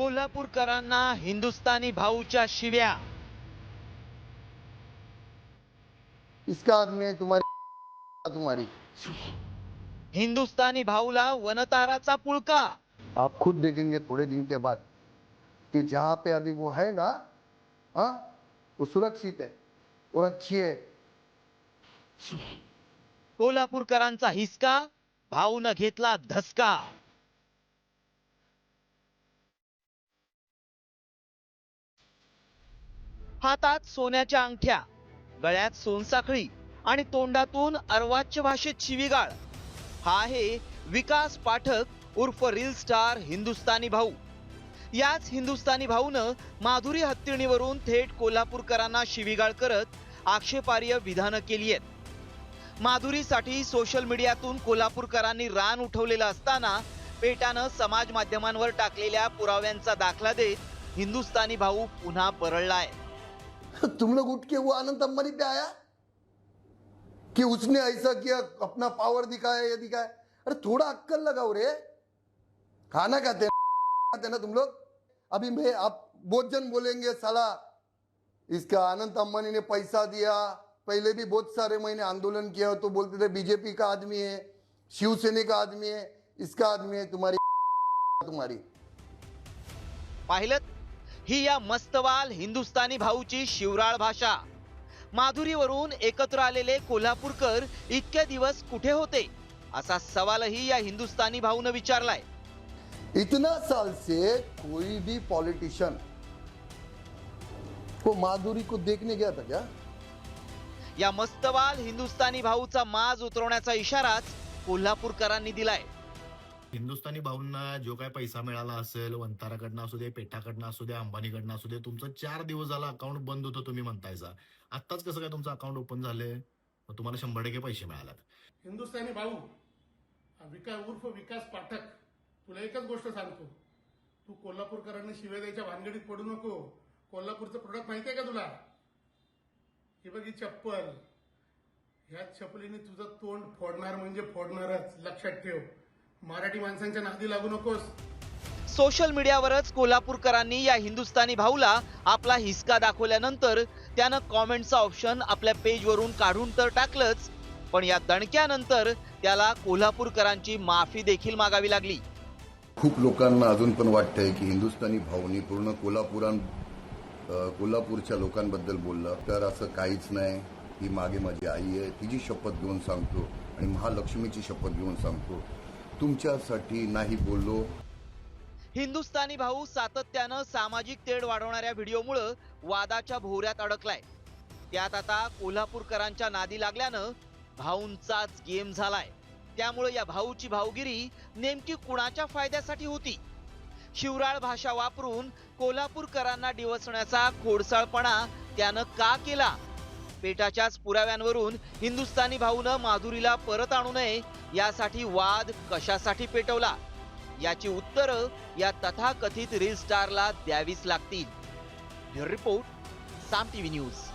कोल्हापूरकरांना हिंदुस्थानी भाऊच्या शिव्या. इसका आदमी है तुम्हारी तुम्हारी. हिंदुस्थानी भाऊला वनताराचा पुळका. आप खुद देखेंगे थोड़े दिन के बाद कि जहाँ पे अभी वो है ना हाँ वो सुरक्षित है वो अच्छी है. कोल्हापूरकरांचा हिसका भाऊन घेतला धसका. हातात सोन्याच्या अंगठ्या गळ्यात सोनसाखळी आणि तोंडातून अर्वाच्य भाषेत शिवीगाळ हा आहे विकास पाठक उर्फ रील स्टार हिंदुस्थानी भाऊ. याच हिंदुस्थानी भाऊनं माधुरी हत्तीणीवरून थेट कोल्हापूरकरांना शिवीगाळ करत आक्षेपार्ह विधानं केली आहेत. माधुरीसाठी सोशल मीडियातून कोल्हापूरकरांनी रान उठवलेलं असताना पेटानं समाज माध्यमांवर टाकलेल्या पुराव्यांचा दाखला देत हिंदुस्थानी भाऊ पुन्हा परळलाय तुम लोग उठ के वो आनंद अंबानी पे आया? कि उसने ऐसा किया, अपना पावर दिखाया, ये दिखाया। अरे थोड़ा अक्कल लगाओ रे। खाना खाते हैं ना तुम लोग? अभी मैं, आप बहुत जन बोलेंगे, साला, इसका अनंत अंबानी ने पैसा दिया। पहले भी बहुत सारे महीने आंदोलन किया तो बोलते थे, बीजेपी का आदमी है, शिवसेना का आदमी है, इसका आदमी है, तुम्हारी तुम्हारी। पाहिलं ही या मस्तवाल हिंदुस्थानी भाऊची शिवराळ भाषा. माधुरीवरून एकत्र आलेले कोल्हापूरकर इतके दिवस कुठे होते? असा सवालही या हिंदुस्थानी भाऊनं विचारलाय. इतना साल से कोई भी पॉलिटिशियन को माधुरी को देखने गया था क्या? या मस्तवाल हिंदुस्थानी भाऊचा माज उतरवण्याचा इशाराच कोल्हापूरकरांनी दिलाय. हिंदुस्थानी भाऊंना जो काय पैसा मिळाला असेल वंताराकडनं असू दे पेठाकडनं असू दे अंबानीकडनं असू दे तुमचं चार दिवस झाला अकाउंट बंद होतं तुम्ही म्हणतायचा आत्ताच कसं काय तुमचं अकाउंट ओपन झालंय? मग तुम्हाला शंभर टक्के पैसे मिळालात. हिंदुस्थानी भाऊ विकास उर्फ विकास पाठक तुला एकच गोष्ट सांगतो. तू कोल्हापूरकरांना शिव्या द्यायच्या भानगडीत पडू नको. कोल्हापूरचं प्रोडक्ट माहितीये का तुला? हे बघ ही चप्पल. ह्या चपलीने तुझं तोंड फोडणार म्हणजे फोडणारच. लक्षात ठेव. मराठी माणसांच्या नादी लागू नकोस. सोशल मीडियावरच कोल्हापूरकरांनी या हिंदुस्थानी भाऊला आपला हिसका दाखवल्यानंतर त्यानं कॉमेंटचा ऑप्शन आपल्या पेजवरून काढून तर टाकलंच पण या दणक्यानंतर त्याला कोल्हापूरकरांची माफी देखील मागावी लागली. खूप लोकांना अजून पण वाटतंय की हिंदुस्थानी भाऊनी पूर्ण कोल्हापुरां कोल्हापूरच्या लोकांबद्दल बोललं. तर असं काहीच नाही. ही मागे माझी आई आहे. तिची शपथ घेऊन सांगतो आणि महालक्ष्मीची शपथ घेऊन सांगतो. तुमच्यासाठी नाही बोललो. हिंदुस्थानी भाऊ सातत्यानं सामाजिक तेढ वाढवणाऱ्या व्हिडिओमुळं वादाच्या भोवऱ्यात अडकलाय. त्यात आता कोल्हापूरकरांच्या नादी लागल्यानं भाऊंचाच गेम झालाय. त्यामुळे या भाऊची भाऊगिरी नेमकी कुणाच्या फायद्यासाठी होती? शिवराळ भाषा वापरून कोल्हापूरकरांना डिवसण्याचा खोडसाळपणा त्यानं का केला? पेटाच्याच पुराव्यांवरून हिंदुस्थानी भाऊनं माधुरीला परत आणू नये यासाठी वाद कशासाठी पेटवला? याची उत्तरं या तथाकथित रील स्टारला द्यावीच लागतील. Report Saam TV news.